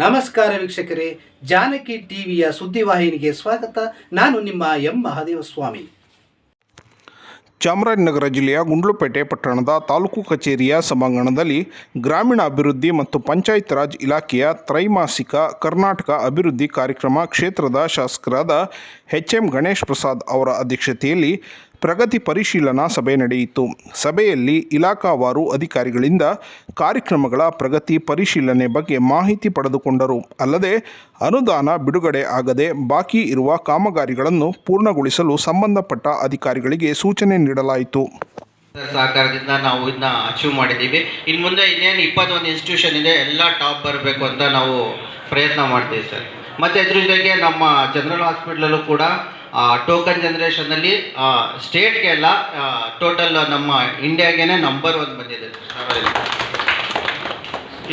ನಮಸ್ಕಾರ ವೀಕ್ಷಕರೇ, ಜಾನಕಿ ಟಿವಿಯ ಸುದ್ದಿವಾಹಿನಿಗೆ ಸ್ವಾಗತ. ನಾನು ನಿಮ್ಮ ಎಂ. ಮಹಾದೇವ ಸ್ವಾಮಿ ಚಾಮರಾಜನಗರ ಜಿಲ್ಲೆಯ ಗುಂಡ್ಲುಪೇಟೆ ಪಟ್ಟಣದ ತಾಲೂಕು ಕಚೇರಿಯ ಸಭಾಂಗಣದಲ್ಲಿ ಗ್ರಾಮೀಣ ಅಭಿವೃದ್ಧಿ ಮತ್ತು ಪಂಚಾಯತ್ ರಾಜ್ ಇಲಾಖೆಯ ತ್ರೈಮಾಸಿಕ ಕರ್ನಾಟಕ ಅಭಿವೃದ್ಧಿ ಕಾರ್ಯಕ್ರಮ ಕ್ಷೇತ್ರದ ಶಾಸಕರಾದ ಎಚ್ ಎಂ ಗಣೇಶ್ ಪ್ರಸಾದ್ ಅವರ ಅಧ್ಯಕ್ಷತೆಯಲ್ಲಿ ಪ್ರಗತಿ ಪರಿಶೀಲನಾ ಸಭೆ ನಡೆಯಿತು. ಸಭೆಯಲ್ಲಿ ಇಲಾಖಾವಾರು ಅಧಿಕಾರಿಗಳಿಂದ ಕಾರ್ಯಕ್ರಮಗಳ ಪ್ರಗತಿ ಪರಿಶೀಲನೆ ಬಗ್ಗೆ ಮಾಹಿತಿ ಪಡೆದುಕೊಂಡರು. ಅಲ್ಲದೆ, ಅನುದಾನ ಬಿಡುಗಡೆ ಆಗದೆ ಬಾಕಿ ಇರುವ ಕಾಮಗಾರಿಗಳನ್ನು ಪೂರ್ಣಗೊಳಿಸಲು ಸಂಬಂಧಪಟ್ಟ ಅಧಿಕಾರಿಗಳಿಗೆ ಸೂಚನೆ ನೀಡಲಾಯಿತು. ಸಹಕಾರದಿಂದ ನಾವು ಇದನ್ನ ಅಚೀವ್ ಮಾಡಿದ್ದೀವಿ. ಇನ್ನು ಮುಂದೆ ಇನ್ನೇನು ಇಪ್ಪತ್ತೊಂದು ಇನ್ಸ್ಟಿಟ್ಯೂಷನ್ ಇದೆ, ಎಲ್ಲ ಟಾಪ್ ಬರಬೇಕು ಅಂತ ನಾವು ಪ್ರಯತ್ನ ಮಾಡ್ತೀವಿ ಸರ್. ಮತ್ತು ಅದ್ರ ಜೊತೆಗೆ ನಮ್ಮ ಜನರಲ್ ಹಾಸ್ಪಿಟ್ಲಲ್ಲೂ ಕೂಡ ಟೋಕನ್ ಜನ್ರೇಷನಲ್ಲಿ ಸ್ಟೇಟ್ಗೆ ಎಲ್ಲ ಟೋಟಲ್ ನಮ್ಮ ಇಂಡಿಯಾಗೇನೆ ನಂಬರ್ ಒನ್ ಬಂದಿದೆ.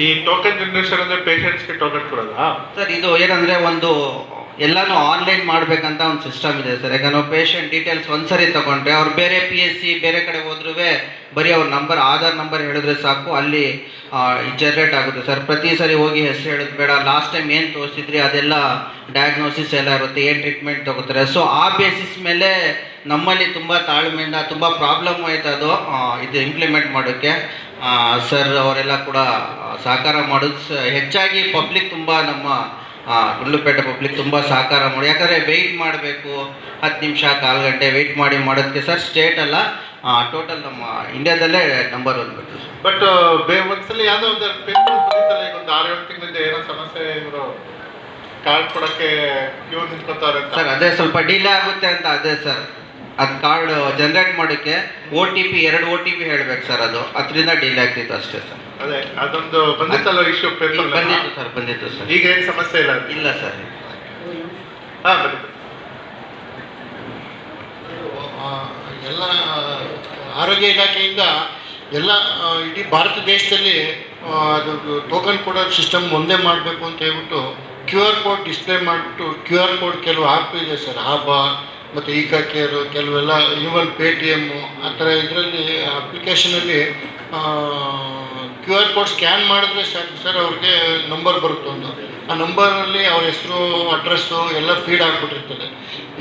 ಈ ಟೋಕನ್ ಜನರೇಷನ್ ಅಂದ್ರೆ ಪೇಷಂಟ್ಸ್ಗೆ ಟೋಕನ್ ಕೊಡಲ್ಲ ಸರ್ ಇದು ಏನಂದ್ರೆ ಒಂದು ಎಲ್ಲಾನು ಆನ್ಲೈನ್ ಮಾಡಬೇಕಂತ ಒಂದು ಸಿಸ್ಟಮ್ ಇದೆ ಸರ್ ಯಾಕಂದ್ರೆ ನಾವು ಪೇಷಂಟ್ ಡೀಟೇಲ್ಸ್ ಒಂದ್ಸರಿ ತಗೊಂಡ್ರೆ ಅವ್ರು ಬೇರೆ ಪಿ ಎಸ್ ಸಿ ಬೇರೆ ಕಡೆ ಹೋದ್ರೂ ಬರೀ ಅವ್ರ ನಂಬರ್ ಆಧಾರ್ ನಂಬರ್ ಹೇಳಿದ್ರೆ ಸಾಕು, ಅಲ್ಲಿ ಜನ್ರೇಟ್ ಆಗುತ್ತೆ ಸರ್ ಪ್ರತಿ ಸರಿ ಹೋಗಿ ಹೆಸರು ಹೇಳೋದು ಬೇಡ. ಲಾಸ್ಟ್ ಟೈಮ್ ಏನು ತೋರಿಸಿದ್ರಿ ಅದೆಲ್ಲ ಡಯಾಗ್ನೋಸಿಸ್ ಎಲ್ಲ ಇರುತ್ತೆ, ಏನು ಟ್ರೀಟ್ಮೆಂಟ್ ತಗೋತಾರೆ. ಸೊ ಆ ಬೇಸಿಸ್ ಮೇಲೆ ನಮ್ಮಲ್ಲಿ ತುಂಬ ತಾಳ್ಮೆಯಿಂದ, ತುಂಬ ಪ್ರಾಬ್ಲಮ್ ಆಯ್ತು ಅದು ಇದು ಇಂಪ್ಲಿಮೆಂಟ್ ಮಾಡೋಕ್ಕೆ ಸರ್ ಅವರೆಲ್ಲ ಕೂಡ ಸಹಕಾರ ಮಾಡೋದು ಹೆಚ್ಚಾಗಿ ಪಬ್ಲಿಕ್ ತುಂಬ ನಮ್ಮ ಗುಂಡ್ಲುಪೇಟೆ ಪಬ್ಲಿಕ್ ತುಂಬ ಸಹಕಾರ ಮಾಡಿ. ಯಾಕಂದರೆ ವೆಯ್ಟ್ ಮಾಡಬೇಕು ಹತ್ತು ನಿಮಿಷ ಕಾಲು ಗಂಟೆ ವೆಯ್ಟ್ ಮಾಡಿ ಮಾಡೋದಕ್ಕೆ ಸರ್ ಸ್ಟೇಟ್ ಅಲ್ಲ ಟೋಟಲ್ ನಮ್ಮ ಇಂಡಿಯಾದಲ್ಲೇ ನಂಬರ್ ಒನ್ ಬಿಟ್ಟು. ಬಟ್ ಒಂದ್ಸಲ ಯಾವುದೋ ಒಂದು ಪೇಪರ್ ಬಂದಿತ್ತಲ್ಲ ಈಗ ಒಂದು ಆರು ಏಳು ತಿಂಗಳಿಂದ ಏನೋ ಸಮಸ್ಯೆ ಇವರು ಕಾರ್ಡ್ ಕೊಡಕ್ಕೆ ಕ್ಯೂ ನಿಂತ್ಕೊತಾರೆ ಅಂತ. ಸರ್ ಅದೇ ಸ್ವಲ್ಪ ಡಿಲೇ ಆಗುತ್ತೆ ಅಂತ ಅದೇ ಸರ್. ಅದು ಕಾರ್ಡ್ ಜನರೇಟ್ ಮಾಡೋಕ್ಕೆ ಓ ಟಿ ಪಿ ಎರಡು ಓ ಟಿ ಪಿ ಹೇಳ್ಬೇಕು ಸರ್ ಅದು. ಅದರಿಂದ ಡಿಲೇ ಆಗ್ತಿತ್ತು ಅಷ್ಟೇ ಸರ್ ಅದೇ ಅದೊಂದು ಬಂದಿತ್ತಲ್ಲ ಇಶ್ಯೂ ಪೇಪರ್ ಬಂದಿತ್ತು ಸರ್ ಬಂದಿತ್ತು ಸರ್ ಈಗ ಏನು ಸಮಸ್ಯೆ ಇಲ್ಲ? ಇಲ್ಲ ಸರ್ ಹಾಂ ಆ, ಎಲ್ಲ ಆರೋಗ್ಯ ಇಲಾಖೆಯಿಂದ ಎಲ್ಲ ಇಡೀ ಭಾರತ ದೇಶದಲ್ಲಿ ಅದು ಟೋಕನ್ ಕೊಡೋ ಸಿಸ್ಟಮ್ ಒಂದೇ ಮಾಡಬೇಕು ಅಂತ ಹೇಳ್ಬಿಟ್ಟು ಕ್ಯೂ ಆರ್ ಕೋಡ್ ಡಿಸ್ಪ್ಲೇ ಮಾಡಿಬಿಟ್ಟು ಕ್ಯೂ ಆರ್ ಕೋಡ್ ಕೆಲವು ಆ್ಯಪ್ ಇದೆ ಸರ್ ಹಾಬ ಮತ್ತು ಈ ಕೇರು ಕೆಲವೆಲ್ಲ ಈವನ್ ಪೇ ಟಿ ಎಮ್ಮು ಆ ಥರ ಇದರಲ್ಲಿ ಅಪ್ಲಿಕೇಶನಲ್ಲಿ ಕ್ಯೂ ಆರ್ ಕೋಡ್ ಸ್ಕ್ಯಾನ್ ಮಾಡಿದ್ರೆ ಸಾಕು ಸರ್ ಅವ್ರಿಗೆ ನಂಬರ್ ಬರುತ್ತೆ ಒಂದು. ಆ ನಂಬರಲ್ಲಿ ಅವ್ರ ಹೆಸರು, ಅಡ್ರೆಸ್ಸು ಎಲ್ಲ ಫೀಡ್ ಆಗಿಬಿಟ್ಟಿರ್ತದೆ.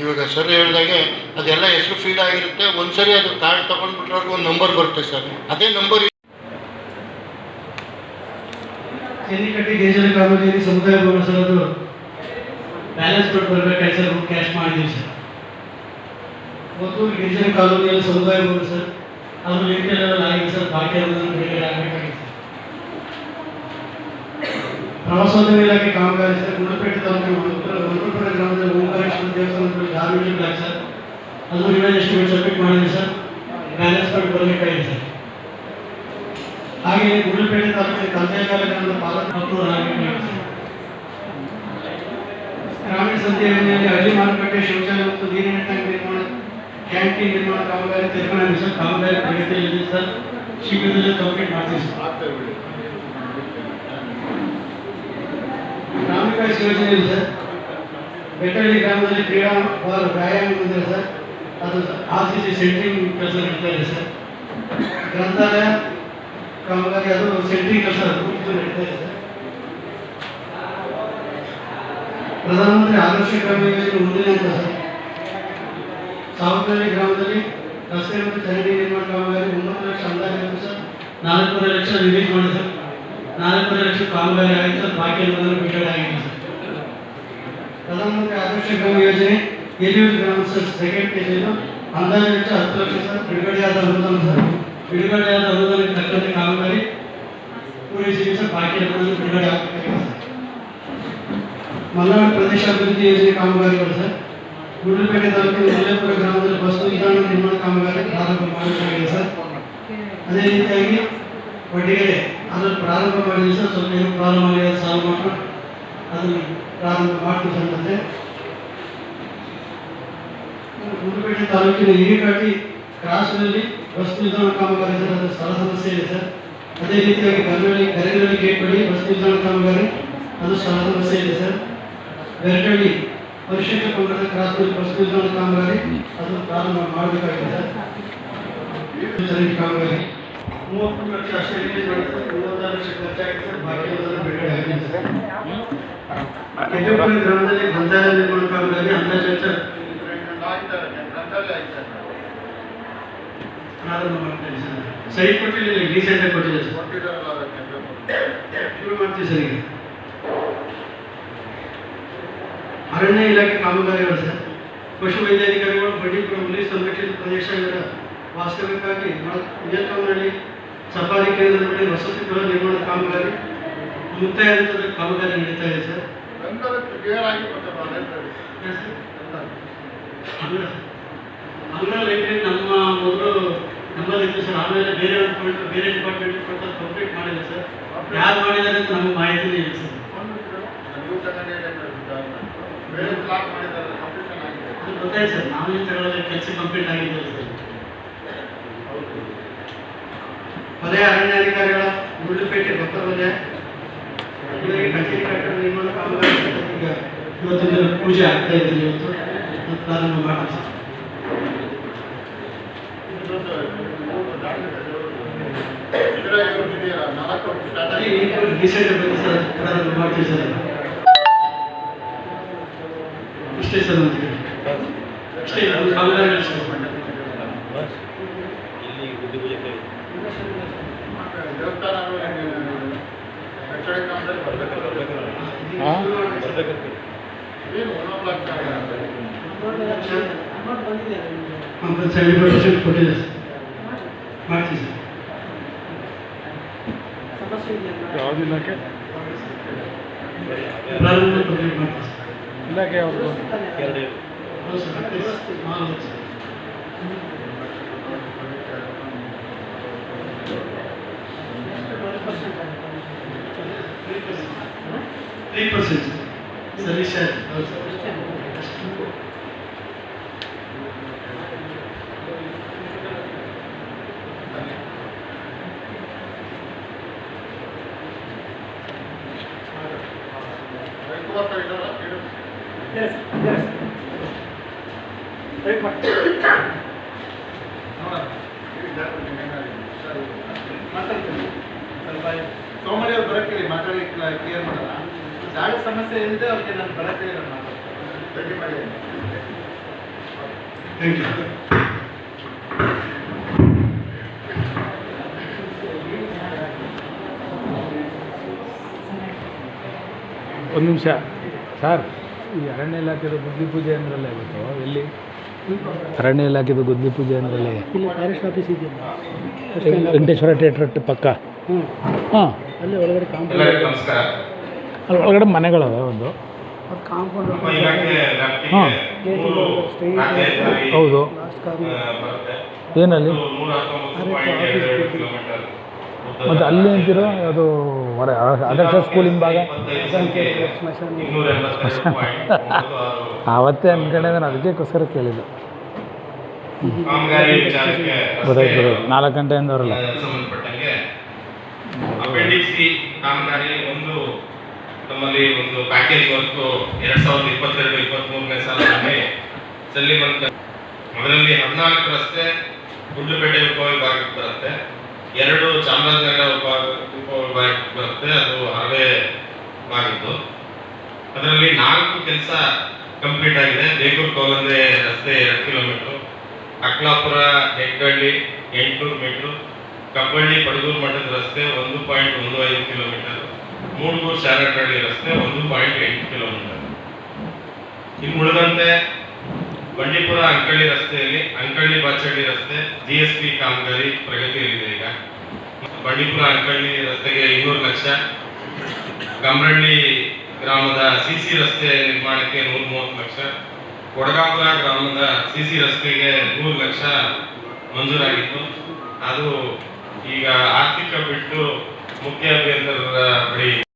ಇವಾಗ ಸರ್ ಹೇಳಿದಾಗೆ ಅದೆಲ್ಲ ಹೆಸರು ಫೀಡ್ ಆಗಿರುತ್ತೆ. ಒಂದ್ಸರಿ ಅದು ಕಾರ್ಡ್ ತೊಗೊಂಡ್ಬಿಟ್ರೆ ಒಂದು ನಂಬರ್ ಬರುತ್ತೆ ಸರ್. ಅದೇ ನಂಬರ್ ಚೆನ್ನಿಕಟ್ಟಿ ದೇಶದ ಸಮುದಾಯ ಭವನ ಅದು? ಬ್ಯಾಲೆನ್ಸ್ ಕೊಟ್ಟು ಬರ್ಬೇಕಾಯ್ತು ಸರ್, ಕ್ಯಾಶ್ ಮಾಡಿದ್ದೀವಿ ಸರ್. ಮತ್ತು ಗಿರಿಜನ ಕಾಲೋನಿಯಲ್ಲಿ ಸಮುದಾಯ ಭವನ ಸರ್ ಅದು ಲಿಮಿಟೆಡ್ ಲೆವೆಲ್ ಆಗಿದೆ ಸರ್ ಬಾಕಿ ಅದನ್ನು ಬಿಡುಗಡೆ ಆಗಬೇಕಾಗಿದೆ ಸರ್ ಪ್ರವಾಸೋದ್ಯಮ ಇಲಾಖೆ ಕಾಮಗಾರಿ ಸರ್ ಗುಂಡ್ಲುಪೇಟೆ ತಾಲೂಕಿನ ಗುಂಡ್ಲುಪೇಟೆ ಗ್ರಾಮದಲ್ಲಿ ಓಂಕಾರೇಶ್ವರ ದೇವಸ್ಥಾನದಲ್ಲಿ ಧಾರ್ಮಿಕ ಇಲಾಖೆ ಸರ್ ಅದು ರಿವೈಸ್ ಎಸ್ಟಿಮೇಟ್ ಸಬ್ಮಿಟ್ ಮಾಡಿದೆ ಸರ್ ಬ್ಯಾಲೆನ್ಸ್ ಕೊಟ್ಟು ಬರಬೇಕಾಗಿದೆ ಸರ್ ಹಾಗೆ ಗುಂಡ್ಲುಪೇಟೆ ತಾಲೂಕಿನ ಕಂದಾಯಗಾರ ಗ್ರಾಮದ ಪಾಲಕ ಮಕ್ಕಳು ಆಗಬೇಕಾಗಿದೆ ಸರ್ ಗ್ರಾಮೀಣ ಸಂತೆ ಯೋಜನೆಯಲ್ಲಿ ಹಳ್ಳಿ ಮಾರುಕಟ್ಟೆ ಶೌಚಾಲಯ ಮತ್ತು ನೀರಿನ ಟ್ಯಾಂಕ್ ನಿರ್ಮಾಣ ಕ್ಯಾಂಟೀನ್ ನಿರ್ಮಾಣ ಕಾಮಗಾರಿ ತೆರವುಗೊಂಡಿದೆ ಸರ್ ಕಾಮಗಾರಿ ಪ್ರಗತಿಯಲ್ಲಿದೆ ಸರ್ ಶೀಘ್ರದಲ್ಲೇ ಕಂಪ್ಲೀಟ್ ಮಾಡ್ತೀವಿ ಸರ್ ಗ್ರಾಮೀಣ ಯೋಜನೆಯಲ್ಲಿ ಸರ್ ಬೆಟ್ಟಹಳ್ಳಿ ಗ್ರಾಮದಲ್ಲಿ ಕ್ರೀಡಾ ವಾರ ವ್ಯಾಯಾಮ ಮಂದಿರ ಸರ್ ಅದು ಆರ್ ಸಿ ಸಿ ಸೆಂಟ್ರಿಂಗ್ ಕೆಲಸ ನಡೀತಾ ಇದೆ ಸರ್ ಗ್ರಂಥಾಲಯ ಕಾಮಗಾರಿ ಅದು ಸೆಂಟ್ರಿಂಗ್ ಕೆಲಸ ಅದು ಇದು ನಡೀತಾ ಇದೆ ಸರ್ ಪ್ರಧಾನಮಂತ್ರಿ ಆದರ್ಶ ಗ್ರಾಮ ಯೋಜನೆ ಮುಂದಿನ ಹಂತ ಸರ್ ಸಾವಕಳ್ಳಿ ಗ್ರಾಮದಲ್ಲಿ ರಸ್ತೆ ಮತ್ತು ಚರಂಡಿ ನಿರ್ಮಾಣ ಕಾಮಗಾರಿ ಒಂಬತ್ತು ಲಕ್ಷ ಅಂದಾಜು ಸರ್. ನಾಲ್ಕೂವರೆ ಲಕ್ಷ ರಿಲೀಸ್ ಮಾಡಿ ಸರ್. ನಾಲ್ಕೂವರೆ ಲಕ್ಷ ಕಾಮಗಾರಿ ಆಗಿದೆ ಸರ್. ಬಾಕಿ ಅನುದಾನ ಬಿಡುಗಡೆ ಆಗಿದೆ ಸರ್. ಪ್ರಧಾನಮಂತ್ರಿ ಆದರ್ಶ ಗ್ರಾಮ ಯೋಜನೆ, ಎಲಿಯೂರು ಗ್ರಾಮ ಸರ್. ಸೆಕೆಂಡ್ ಪೇಜನ್ನು ಅಂದಾಜು ವೆಚ್ಚ ಹತ್ತು ಲಕ್ಷ ಸರ್. ಬಿಡುಗಡೆಯಾದ ಅನುದಾನ ಸರ್. ಬಿಡುಗಡೆಯಾದ ಅನುದಾನಕ್ಕೆ ತಕ್ಕಂತೆ ಕಾಮಗಾರಿ ಪೂರೈಸಿದೆ ಸರ್. ಬಾಕಿ ಅನುದಾನ ಬಿಡುಗಡೆ ಸರ್. ಮಲೆನಾಡು ಪ್ರದೇಶ ಅಭಿವೃದ್ಧಿ ಯೋಜನೆ ಕಾಮಗಾರಿಗಳು ಸರ್. ಗುಂಡ್ಲುಪೇಟೆ ತಾಲೂಕಿನ ಮಲ್ಲೇಪುರ ಗ್ರಾಮದಲ್ಲಿ ಬಸ್ ನಿಲ್ದಾಣ ನಿರ್ಮಾಣ ಕಾಮಗಾರಿ ಪ್ರಾರಂಭ ಮಾಡಬೇಕಾಗಿದೆ ಸರ್. ಅದೇ ರೀತಿಯಾಗಿ ಒಡ್ಡಿಗೆರೆ ಅದನ್ನು ಪ್ರಾರಂಭ ಮಾಡಿದ್ವಿ ಸರ್ ಸ್ವಲ್ಪ ಏನು ಪ್ರಾರಂಭ ಮಾಡಿದ ಸಾಲ ಮಾತ್ರ ಅದನ್ನು ಪ್ರಾರಂಭ ಮಾಡ್ತೀವಿ ಸರ್ ಮತ್ತೆ. ಗುಂಡ್ಲುಪೇಟೆ ತಾಲೂಕಿನ ಹಿರಿಕಾಟಿ ಕ್ರಾಸ್ನಲ್ಲಿ ಬಸ್ ನಿಲ್ದಾಣ ಕಾಮಗಾರಿ ಸರ್, ಅದು ಸ್ಥಳ ಸಮಸ್ಯೆ ಇದೆ ಸರ್. ಅದೇ ರೀತಿಯಾಗಿ ಗರಗಳಿ ಕರೆಗಳಲ್ಲಿ ಗೇಟ್ ಬಳಿ ಬಸ್ ನಿಲ್ದಾಣ ಕಾಮಗಾರಿ ಅದು ಸ್ಥಳ ಸಮಸ್ಯೆ ಇದೆ ಸರ್. ಬೆರಟಳ್ಳಿ ಪರಿಶಿಷ್ಟ ಪಂಗಡದ ಕ್ರಾಸ್ನಲ್ಲಿ ಬಸ್ ನಿಲ್ದಾಣ ಕಾಮಗಾರಿ ಅದು ಪ್ರಾರಂಭ ಮಾಡಬೇಕಾಗಿದೆ. ಸರ್ ಕಾಮಗಾರಿ ಮೂವತ್ತು ಲಕ್ಷ ಅಷ್ಟೇ ಸರ್ ಮೂವತ್ತಾರು ಲಕ್ಷ ಖರ್ಚಾಗಿದೆ ಸರ್ ಇರೋದೆಲ್ಲ ಬಿಡುಗಡೆ ಆಗಿದೆ. ಸರ್ ಕೆಂಪೇಗೌಡ ಗ್ರಾಮದಲ್ಲಿ ಗ್ರಂಥಾಲಯ ನಿರ್ಮಾಣ ಕಾಮಗಾರಿ ಅಂದಾಜು ವೆಚ್ಚ ಪ್ರಾರಂಭ ಮಾಡ್ತಾ ಸರ್. ಸೈಟ್ ಕೊಟ್ಟಿಲ್ಲ ರೀಸೆಂಟಾಗಿ ಕೊಟ್ಟಿದೆ ಸರ್. ಕೊಟ್ಟಿದ್ದಾರಲ್ಲ ಮಾಡ್ತೀವಿ ಸರ್ ಈಗ. ಅರಣ್ಯ ಇಲಾಖೆ ಕಾಮಗಾರಿಗಳು ಸರ್ ಪಶು ವೈದ್ಯಾಧಿಕಾರಿಗಳು ಬಂಡೀಪುರ ಹುಲಿ ಸಂರಕ್ಷಿತ ಪ್ರದೇಶ ಇವರ ವಾಸ್ತವ್ಯಕ್ಕಾಗಿ ವಿಯತ್ನಾಂನಲ್ಲಿ ಸಫಾರಿ ಕೇಂದ್ರದ ಬಳಿ ವಸತಿ ಗೃಹ ನಿರ್ಮಾಣ ಕಾಮಗಾರಿ ಮುಕ್ತಾಯ ಹಂತದ ಕಾಮಗಾರಿ ನಡೀತಾ ಇದೆ ಸರ್. ಲೈಬ್ರರಿ ನಮ್ಮ ಮೊದಲು ನಮ್ಮಲ್ಲಿತ್ತು ಸರ್. ಆಮೇಲೆ ಬೇರೆ ಬೇರೆ ಡಿಪಾರ್ಟ್ಮೆಂಟ್ ಕೊಟ್ಟು ಕಂಪ್ಲೀಟ್ ಮಾಡಿದೆ ಸರ್. ಯಾರು ಮಾಡಿದ್ದಾರೆ ಅಂತ ನಮಗೆ ಮಾಹಿತಿನೇ ಇಲ್ಲ ಸರ್. ನೀವು ಗೊತ್ತಾಯ್ತು ಸರ್. ನಾವೇನು ತಗೊಳ್ಳೋದು ಕೆಲಸ ಕಂಪ್ಲೀಟ್ ಆಗಿದೆ ಸರ್. ವಲಯ ಅರಣ್ಯಾಧಿಕಾರಿಗಳ ವಲಯ ಇವರಿಗೆ ಕಚೇರಿ ಕಟ್ಟಡ ನಿರ್ಮಾಣ ಕಾಮಗಾರಿ ಈಗ ಇವತ್ತಿನ ಪೂಜೆ ಆಗ್ತಾ ಇದೆ ಇವತ್ತು. ಪ್ರಾರಂಭ ಮಾಡೋಣ ಸರ್. Recent sir. ಪ್ರಾರಂಭ ಮಾಡ್ತೀವಿ ಸರ್. ಇಷ್ಟೇ ಸರ್ ಮತ್ತೆ ಅಷ್ಟೇ ಅದು ಕಾಮಗಾರಿಗಳು ಸರ್ ದೇವಸ್ಥಾನಗಳು ಕಟ್ಟಡ ಕಾಮದಲ್ಲಿ ಬರಬೇಕು ಏನು ಒನ್ ಬ್ಲಾಕ್ ಕಂಪಲ್ ಸೆವೆಂಟಿ ಪರ್ಸೆಂಟ್ ಕೊಟ್ಟಿದೆ. ಸರ್. ಮಾಡ್ತೀವಿ ಸರ್ ಯಾವ್ದು ಇಲಾಖೆ ಪ್ರಾರಂಭ ಮಾಡ್ತೀವಿ ಸರ್ ಇಲಾಖೆ ಯಾವುದು ಹೌದು ಸರ್ ಆಗ್ತದೆ ಸರ್. ಮಾಡ್ಬೋದು sir three percent service charge ಹೌದು ಸರ್ ಸೋಮವಾರ ಅವ್ರು ಬರಕ್ಕೆ ಮಾತಾಡಿ ಕ್ಲಿಯರ್ ಮಾಡಲ್ಲ ಜಾಗ ಸಮಸ್ಯೆ ಇಲ್ಲದೆ ಅವ್ರಿಗೆ ನಾನು ಬರಕ್ಕೆ ಥ್ಯಾಂಕ್ ಯು ಒಂದು ನಿಮಿಷ. ಸರ್. ಈ ಅರಣ್ಯ ಇಲಾಖೆದು ಗುದ್ದಿ ಪೂಜೆ ಅಂದ್ರಲ್ಲೇ ಇವತ್ತು ಎಲ್ಲಿ? ಅರಣ್ಯ ಇಲಾಖೆದು ಗುದ್ದಿ ಪೂಜೆ ಅಂದ್ರಲ್ಲಿ. ಇಲ್ಲಿ ಫಾರೆಸ್ಟ್ ಆಫೀಸ್ ಇದೆಯಲ್ಲ ವೆಂಕಟೇಶ್ವರ ಥಿಯೇಟ್ರ್ ಪಕ್ಕ. ಹಾಂ. ಅಲ್ಲಿ ಒಳಗಡೆ ಕಾಂಪೌಂಡ್ ಎಲ್ಲರಿಗೂ ನಮಸ್ಕಾರ. ಅಲ್ಲಿ ಒಳಗಡೆ ಮನೆಗಳವೆ ಒಂದು. ಅದು ಕಾಂಪೌಂಡ್ ನಮ್ಮ ಇಲಾಖೆ ವ್ಯಾಪ್ತಿಗೆ ಹಾಂ. ಮೂರು ನಾಲ್ಕೈದು ಬಾರಿ, ಹೌದು. ಆ, ಬರುತ್ತೆ. ಏನಲ್ಲಿ? ಇದು ನೂರ ಹತ್ತೊಂಬತ್ತು ಪಾಯಿಂಟ್ ಎರಡು ಎರಡು ಕಿಲೋಮೀಟರ್ ಉದ್ದದ ಮತ್ತು ಅಲ್ಲಿ ಅಂತಿರೋ ಅದು ಹೊರ ಆದರ್ಶ ಸ್ಕೂಲಿನ ಭಾಗ ಸಂಖ್ಯೆ ಇನ್ನೂರ ಎಂಬತ್ತೈದು ಪಾಯಿಂಟ್ ಒಂಬತ್ತು ಆರು ಆವತ್ತೇ ಅನ್ಕೊಂಡೆ ನಾನು ಅದಕ್ಕೋಸ್ಕರ ಕೇಳಿದ್ದು. ಗೊತ್ತಾಯ್ತು ಗೊತ್ತಾಯ್ತು. ನಾಲ್ಕು ಗಂಟೆಯಿಂದ ಅವರಲ್ಲ ಕಾಮಗಾರಿ ಒಂದು ಒಂದು ಪ್ಯಾಕೇಜ್ ಅದರಲ್ಲಿ ಹದಿನಾಲ್ಕು ರಸ್ತೆ, ಗುಂಡ್ಲುಪೇಟೆ ಉಪವಿಭಾಗಕ್ಕೆ ಬರುತ್ತೆ. ಎರಡು ಚಾಮರಾಜನಗರ ಉಪ ಉಪವಿಭಾಗಕ್ಕೆ ಬರುತ್ತೆ, ಅದು ಹರವೆ ಭಾಗದ್ದು ಅದರಲ್ಲಿ ನಾಲ್ಕು ಕೆಲಸ ಕಂಪ್ಲೀಟ್ ಆಗಿದೆ. ಬೇಗೂರು ಕೋಲಂದೆ ರಸ್ತೆ ಎರಡು ಕಿಲೋಮೀಟ್ರು ಅಕ್ಲಾಪುರ, ಹೆಗ್ಗಳ್ಳಿ ಎಂಟುನೂರು ಮೀಟ್ರು ಕಬ್ಬಳ್ಳಿ ಪಡಗೂರು ಮಠದ ರಸ್ತೆ ಒಂದು ಪಾಯಿಂಟ್ ಒಂದು ಐದು ಕಿಲೋಮೀಟರ್ ಮೂಡುಗೂರು ಶಾರಟಹಳ್ಳಿ ರಸ್ತೆ ಒಂದು ಪಾಯಿಂಟ್ ಎಂಟು ಕಿಲೋಮೀಟರ್ ಇನ್ನು ಉಳಿದಂತೆ ಬಂಡೀಪುರ ಅಂಕಳ್ಳಿ ರಸ್ತೆಯಲ್ಲಿ ಅಂಕಳ್ಳಿ ಬಾಚಳ್ಳಿ ರಸ್ತೆ ಜಿ ಎಸ್ ಪಿ ಕಾಮಗಾರಿ ಪ್ರಗತಿಯಲ್ಲಿದೆ ಈಗ. ಬಂಡೀಪುರ ಅಂಕಳ್ಳಿ ರಸ್ತೆಗೆ ಇನ್ನೂರು ಲಕ್ಷ. ಕಮರಳ್ಳಿ ಗ್ರಾಮದ ಸಿಸಿ ರಸ್ತೆ ನಿರ್ಮಾಣಕ್ಕೆ ನೂರ ಮೂವತ್ತು ಲಕ್ಷ. ಕೊಡಗಾಪುರ ಗ್ರಾಮದ ಸಿಸಿ ರಸ್ತೆಗೆ ನೂರು ಲಕ್ಷ ಮಂಜೂರಾಗಿತ್ತು. ಅದು ಈಗ ಆರ್ಥಿಕ ಬಿಟ್ಟು ಮುಖ್ಯ ಅಭಿಯಂತರರ ಬಳಿ